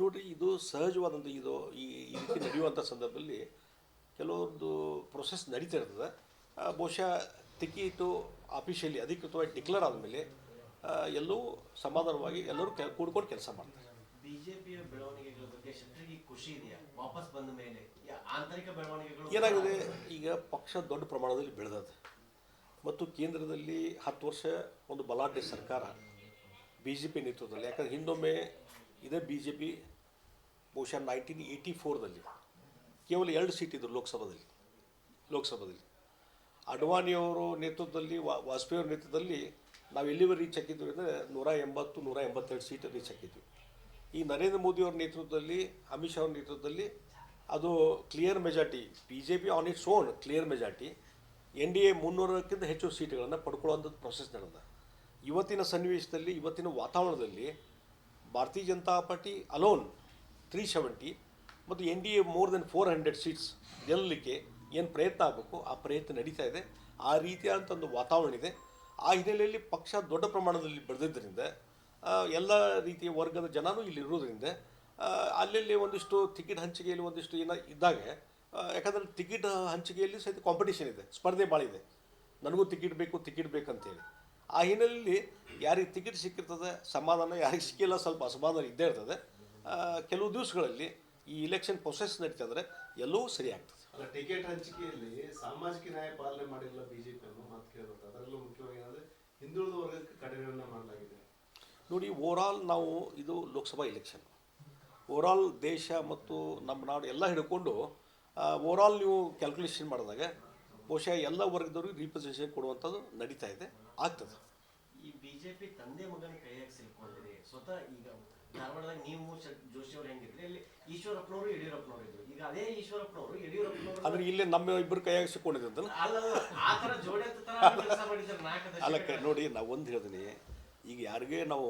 ನೋಡ್ರಿ ಇದು ಸಹಜವಾದಂಥ ಇದು ಈ ರೀತಿ ನಡೆಯುವಂಥ ಸಂದರ್ಭದಲ್ಲಿ ಕೆಲವೊಂದು ಪ್ರೊಸೆಸ್ ನಡೀತಾ ಇರ್ತದೆ. ಬಹುಶಃ ಟಿಕೀಟು ಆಫಿಷಿಯಲಿ ಅಧಿಕೃತವಾಗಿ ಡಿಕ್ಲೇರ್ ಆದಮೇಲೆ ಎಲ್ಲವೂ ಸಮಾಧಾನವಾಗಿ ಎಲ್ಲರೂ ಕೆ ಕೂಡ್ಕೊಂಡು ಕೆಲಸ ಮಾಡ್ತಾರೆ. ಬಿಜೆಪಿಯ ಬೆಳವಣಿಗೆಗಳ ಬಗ್ಗೆ ಶೆಟ್ಟರಿಗೆ ಖುಷಿ ಇದೆಯಾ? ವಾಪಸ್ ಬಂದ ಮೇಲೆ ಆಂತರಿಕ ಬೆಳವಣಿಗೆಗಳು ಏನಾಗಿದೆ? ಈಗ ಪಕ್ಷ ದೊಡ್ಡ ಪ್ರಮಾಣದಲ್ಲಿ ಬೆಳೆದದೆ ಮತ್ತು ಕೇಂದ್ರದಲ್ಲಿ ಹತ್ತು ವರ್ಷ ಒಂದು ಬಲಾಢ್ಯ ಸರ್ಕಾರ ಬಿ ಜೆ ಪಿ ನೇತೃತ್ವದಲ್ಲಿ. ಯಾಕಂದ್ರೆ ಹಿಂದೊಮ್ಮೆ ಇದೇ ಬಿ ಜೆ ಪಿ ಬಹುಶಃ ನೈನ್ಟೀನ್ ಏಯ್ಟಿ ಫೋರ್ದಲ್ಲಿ ಕೇವಲ ಎರಡು ಸೀಟ್ ಇದ್ದರು ಲೋಕಸಭಾದಲ್ಲಿ. ಲೋಕಸಭಾದಲ್ಲಿ. ಅಡ್ವಾಣಿಯವರು ನೇತೃತ್ವದಲ್ಲಿ ವಾಜಪೇಯಿ ಅವ್ರ ನೇತೃತ್ವದಲ್ಲಿ ನಾವು ಎಲ್ಲಿವರೆ ರೀಚ್ ಹಾಕಿದ್ವಿ ಅಂದರೆ ನೂರ ಎಂಬತ್ತು, ನೂರ ಎಂಬತ್ತೆರಡು ಸೀಟ್ ರೀಚ್ ಹಾಕಿದ್ವಿ. ಈ ನರೇಂದ್ರ ಮೋದಿ ಅವ್ರ ನೇತೃತ್ವದಲ್ಲಿ, ಅಮಿತ್ ಶಾ ಅವ್ರ ನೇತೃತ್ವದಲ್ಲಿ ಅದು clear majority B J P on its own clear majority N D A ಮುನ್ನೂರಕ್ಕಿಂತ ಹೆಚ್ಚು ಸೀಟ್ಗಳನ್ನು ಪಡ್ಕೊಳ್ಳುವಂಥದ್ದು ಪ್ರೊಸೆಸ್ ನಡೆದ. ಇವತ್ತಿನ ಸನ್ನಿವೇಶದಲ್ಲಿ, ಇವತ್ತಿನ ವಾತಾವರಣದಲ್ಲಿ Bharatiya Janata Party alone three seventy ಮತ್ತು N D A more than four hundred seats ಗೆಲ್ಲಲಿಕ್ಕೆ ಏನು ಪ್ರಯತ್ನ ಆಗಬೇಕು, ಆ ಪ್ರಯತ್ನ ನಡೀತಾ ಇದೆ. ಆ ರೀತಿಯಾದಂಥ ಒಂದು ವಾತಾವರಣ ಇದೆ. ಆ ಹಿನ್ನೆಲೆಯಲ್ಲಿ ಪಕ್ಷ ದೊಡ್ಡ ಪ್ರಮಾಣದಲ್ಲಿ ಬೆಳೆದಿದ್ದರಿಂದ ಎಲ್ಲ ರೀತಿಯ ವರ್ಗದ ಜನರೂ ಇಲ್ಲಿ ಇರೋದ್ರಿಂದ ಅಲ್ಲಲ್ಲಿ ಒಂದಿಷ್ಟು ಟಿಕೆಟ್ ಹಂಚಿಕೆಯಲ್ಲಿ ಒಂದಿಷ್ಟು ಏನೋ ಇದ್ದಾಗ ಯಾಕಂದರೆ ಟಿಕೆಟ್ ಹಂಚಿಕೆಯಲ್ಲಿ ಸಹಿತ ಕಾಂಪಿಟೇಷನ್ ಇದೆ, ಸ್ಪರ್ಧೆ ಭಾಳ ಇದೆ. ನನಗೂ ಟಿಕೆಟ್ ಬೇಕು ಟಿಕೆಟ್ ಬೇಕಂತೇಳಿ ಆ ಹಿನ್ನೆಲೆಯಲ್ಲಿ ಯಾರಿಗೆ ಟಿಕೆಟ್ ಸಿಕ್ಕಿರ್ತದೆ ಸಮಾಧಾನ ಯಾರಿಗೆ ಸಿಕ್ಕಿಲ್ಲ ಸ್ವಲ್ಪ ಅಸಮಾಧಾನ ಇದ್ದೇ ಇರ್ತದೆ. ಕೆಲವು ದಿವಸಗಳಲ್ಲಿ ಈ ಇಲೆಕ್ಷನ್ ಪ್ರೊಸೆಸ್ ನಡೀತಾ ಇದ್ರೆ ಎಲ್ಲವೂ ಸರಿ ಆಗ್ತದೆ. ಟಿಕೆಟ್ ಹಂಚಿಕೆಯಲ್ಲಿ ಸಾಮಾಜಿಕ ನ್ಯಾಯ ಪಾಲನೆ ಮಾಡಿಲ್ಲ ಬಿಜೆಪಿ ಅನ್ನೋ ಮಾತು ಕೇಳ್ತಾರೆ ಅದರಲ್ಲೂ ಮುಖ್ಯವಾಗಿ ಏನಂದ್ರೆ ಹಿಂದುಳಿದ ವರ್ಗಕ್ಕೆ ಕಡಿಮೆಯನ್ನು ಮಾಡಲಾಗಿದೆ. ನೋಡಿ ಓವರಾಲ್ ನಾವು ಇದು ಲೋಕಸಭಾ ಇಲೆಕ್ಷನ್ ಓವರಾಲ್ ದೇಶ ಮತ್ತು ನಮ್ಮ ನಾಡು ಎಲ್ಲ ಹಿಡ್ಕೊಂಡು ಓವರಾಲ್ ನೀವು ಕ್ಯಾಲ್ಕುಲೇಷನ್ ಮಾಡಿದಾಗ ಬಹುಶಃ ಎಲ್ಲ ವರ್ಗದವ್ರಿಗೆ ರೀಪ್ರೆಸೆಂಟೇಷನ್ ಕೊಡುವಂಥದ್ದು ನಡೀತಾ ಇದೆ ಆಗ್ತದೆ. ಈ ಬಿಜೆಪಿ ತಂದೆ ಮಗನ ಕೈಯಾಗಿ ಸಿಲ್ಕೊಂಡಿದೆ ಸ್ವತಃ ಈಗ ಧಾರವಾಡದಾಗ ನೀವು ಜೋಶಿ ಅವರು ಹೆಂಗಿದ್ರಿ? ಅಲ್ಲಿ ಈಶ್ವರಪ್ಪನವರು ಯಡಿಯೂರಪ್ಪನವರು ಇದ್ರು. ಈಗ ಅದೇ ಈಶ್ವರಪ್ಪನವರು ಯಡಿಯೂರಪ್ಪನವರು ಅಂದ್ರೆ ಇಲ್ಲಿ ನಮ್ಮ ಇಬ್ಬರು ಕೈಯಾಗಿ ತರ ಜೋಡಿ ಅಲ್ಲ ನೋಡಿ ನಾವು ಒಂದು ಹೇಳ್ತೀನಿ. ಈಗ ಯಾರಿಗೇ ನಾವು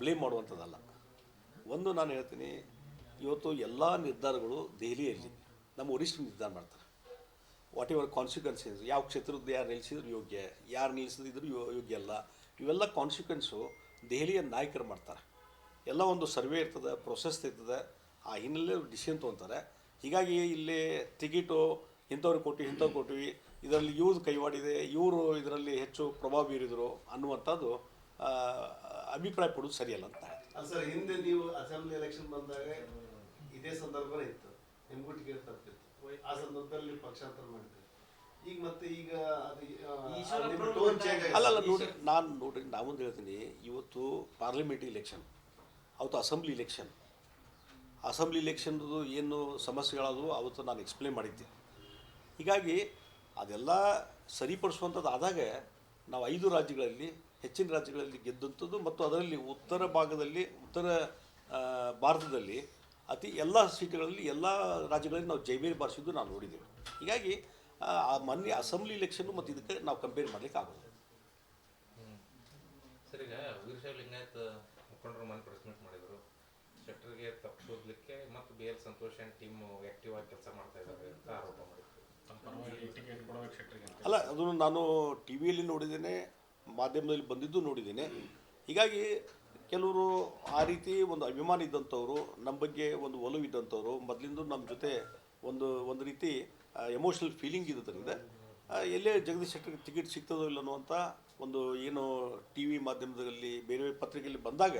ಬ್ಲೇಮ್ ಮಾಡುವಂಥದ್ದಲ್ಲ. ಒಂದು ನಾನು ಹೇಳ್ತೀನಿ ಇವತ್ತು ಎಲ್ಲ ನಿರ್ಧಾರಗಳು ದೆಹಲಿಯಲ್ಲಿ ನಮ್ಮ ವರಿಷ್ಠರು ನಿರ್ಧಾರ ಮಾಡ್ತಾರೆ. ವಾಟ್ ಎವರ್ ಕಾನ್ಸಿಕ್ವೆನ್ಸಸ್ ಯಾವ ಕ್ಷೇತ್ರದ್ದು ಯಾರು ನಿಲ್ಲಿಸಿದ್ರು ಯೋಗ್ಯ, ಯಾರು ನಿಲ್ಲಿಸಿದ್ರು ಯೋಗ್ಯ ಅಲ್ಲ. ಇವೆಲ್ಲ ಕಾನ್ಸಿಕ್ವೆನ್ಸು ದೆಹಲಿಯ ನಾಯಕರು ಮಾಡ್ತಾರೆ. ಎಲ್ಲ ಒಂದು ಸರ್ವೆ ಇರ್ತದೆ ಪ್ರೊಸೆಸ್ ಇರ್ತದೆ. ಆ ಹಿನ್ನೆಲೆ ಡಿಸಿಷನ್ ತೊಗೊತಾರೆ. ಹೀಗಾಗಿ ಇಲ್ಲಿ ಟಿಕೆಟು ಇಂಥವ್ರಿಗೆ ಕೊಟ್ಟು ಇಂಥವ್ರು ಕೊಟ್ಟಿವಿ ಇದರಲ್ಲಿ ಇವ್ರದ್ದು ಕೈವಾಡಿದೆ, ಇವರು ಇದರಲ್ಲಿ ಹೆಚ್ಚು ಪ್ರಭಾವ ಬೀರಿದ್ರು ಅನ್ನುವಂಥದ್ದು ಅಭಿಪ್ರಾಯ ಪಡೋದು ಸರಿಯಲ್ಲ ಅಂತ. ಸರ್, ಹಿಂದೆ ನೀವು ಅಸೆಂಬ್ಲಿ ಎಲೆಕ್ಷನ್ ಬಂದಾಗ ಇದೇ ಸಂದರ್ಭನೇ ಇತ್ತು. ತಪ್ಪಿತ್ತು ಆ ಸಂದರ್ಭದಲ್ಲಿ ಪಕ್ಷಾಂತರ ಮಾಡಿದ್ರಿ. ಈಗ ಮತ್ತೆ ಈಗ ಅದು ಈಶ್ವರಪ್ಪನವರು ಟೋನ್ ಚೇಂಜ್ ಅಲ್ಲ ಅಲ್ಲ ನೋಡ್ರಿ ನಾನು ನೋಡ್ರಿ ನಾವೊಂದು ಹೇಳ್ತೀನಿ. ಇವತ್ತು ಪಾರ್ಲಿಮೆಂಟ್ ಇಲೆಕ್ಷನ್ ಅವತ್ತು ಅಸೆಂಬ್ಲಿ ಇಲೆಕ್ಷನ್ ಅಸೆಂಬ್ಲಿ ಇಲೆಕ್ಷನ್ದು ಏನು ಸಮಸ್ಯೆಗಳದು ಅವತ್ತು ನಾನು ಎಕ್ಸ್ಪ್ಲೇನ್ ಮಾಡಿದ್ದೆ. ಹೀಗಾಗಿ ಅದೆಲ್ಲ ಸರಿಪಡಿಸುವಂಥದ್ದು ಆದಾಗ ನಾವು ಐದು ರಾಜ್ಯಗಳಲ್ಲಿ ಹೆಚ್ಚಿನ ರಾಜ್ಯಗಳಲ್ಲಿ ಗೆದ್ದಂಥದ್ದು ಮತ್ತು ಅದರಲ್ಲಿ ಉತ್ತರ ಭಾಗದಲ್ಲಿ ಉತ್ತರ ಭಾರತದಲ್ಲಿ ಅತಿ ಎಲ್ಲ ಸೀಟುಗಳಲ್ಲಿ ಎಲ್ಲ ರಾಜ್ಯಗಳಲ್ಲಿ ನಾವು ಜೈಬೇರಿ ಬಾರಿಸಿದ್ದು ನಾವು ನೋಡಿದ್ದೇವೆ. ಹೀಗಾಗಿ ಆ, ಮೊನ್ನೆ ಅಸೆಂಬ್ಲಿ ಇಲೆಕ್ಷನ್ನು ಮತ್ತು ಇದಕ್ಕೆ ನಾವು ಕಂಪೇರ್ ಮಾಡ್ಲಿಕ್ಕೆ ಆಗೋದು ಸರ್ ಈಗ ವೀರಶೈವ ಲಿಂಗಾಯತ್ ಮುಖಂಡರು ಮನೆ ಪ್ರೆಸ್ಮೆಂಟ್ ಮಾಡಿದರು. ಶೆಟ್ಟರ್ಗೆ ತಪ್ಪಿಸೋದ್ಲಿಕ್ಕೆ ಮತ್ತು B L Santosh and team active ಆಗಿ ಕೆಲಸ ಮಾಡ್ತಾ ಇದ್ದಾರೆ ಅಂತ ಆರೋಪ ಮಾಡಿದ್ರು. ಅಲ್ಲ ಅದನ್ನು ನಾನು ಟಿ ವಿಯಲ್ಲಿ ನೋಡಿದ್ದೇನೆ ಮಾಧ್ಯಮದಲ್ಲಿ ಬಂದಿದ್ದು ನೋಡಿದ್ದೇನೆ. ಹೀಗಾಗಿ ಕೆಲವರು ಆ ರೀತಿ ಒಂದು ಅಭಿಮಾನ ಇದ್ದಂಥವ್ರು ನಮ್ಮ ಬಗ್ಗೆ ಒಂದು ಒಲವು ಇದ್ದಂಥವ್ರು ಮೊದಲಿಂದ ನಮ್ಮ ಜೊತೆ ಒಂದು ಒಂದು ರೀತಿ ಎಮೋಷ್ನಲ್ ಫೀಲಿಂಗ್ ಇರೋದ್ರಿಂದ ಎಲ್ಲೇ ಜಗದೀಶ್ ಶೆಟ್ಟರ್ಗೆ ಟಿಕೆಟ್ ಸಿಗ್ತದೋ ಇಲ್ಲ ಅನ್ನುವಂಥ ಒಂದು ಏನು ಟಿ ವಿ ಮಾಧ್ಯಮದಲ್ಲಿ ಬೇರೆ ಬೇರೆ ಪತ್ರಿಕೆಯಲ್ಲಿ ಬಂದಾಗ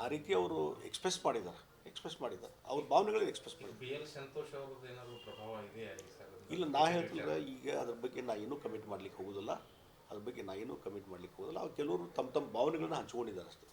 ಆ ರೀತಿ ಅವರು ಎಕ್ಸ್ಪ್ರೆಸ್ ಮಾಡಿದ್ದಾರೆ ಎಕ್ಸ್ಪ್ರೆಸ್ ಮಾಡಿದ್ದಾರೆ. ಅವ್ರ ಭಾವನೆಗಳನ್ನ ಎಕ್ಸ್ಪ್ರೆಸ್ ಮಾಡಿದ್ದಾರೆ. ಇಲ್ಲ ನಾ ಹೇಳ್ತಿಲ್ಲ ಈಗ ಅದ್ರ ಬಗ್ಗೆ ನಾ ಏನೂ ಕಮೆಂಟ್ ಮಾಡ್ಲಿಕ್ಕೆ ಹೋಗೋದಿಲ್ಲ. ಅದ್ರ ಬಗ್ಗೆ ನಾ ಏನೂ ಕಮೆಂಟ್ ಮಾಡ್ಲಿಕ್ಕೆ ಹೋಗೋದಿಲ್ಲ. ಅವ್ರು ಕೆಲವರು ತಮ್ಮ ತಮ್ಮ ಭಾವನೆಗಳನ್ನ ಹಂಚ್ಕೊಂಡಿದ್ದಾರೆ ಅಷ್ಟೇ.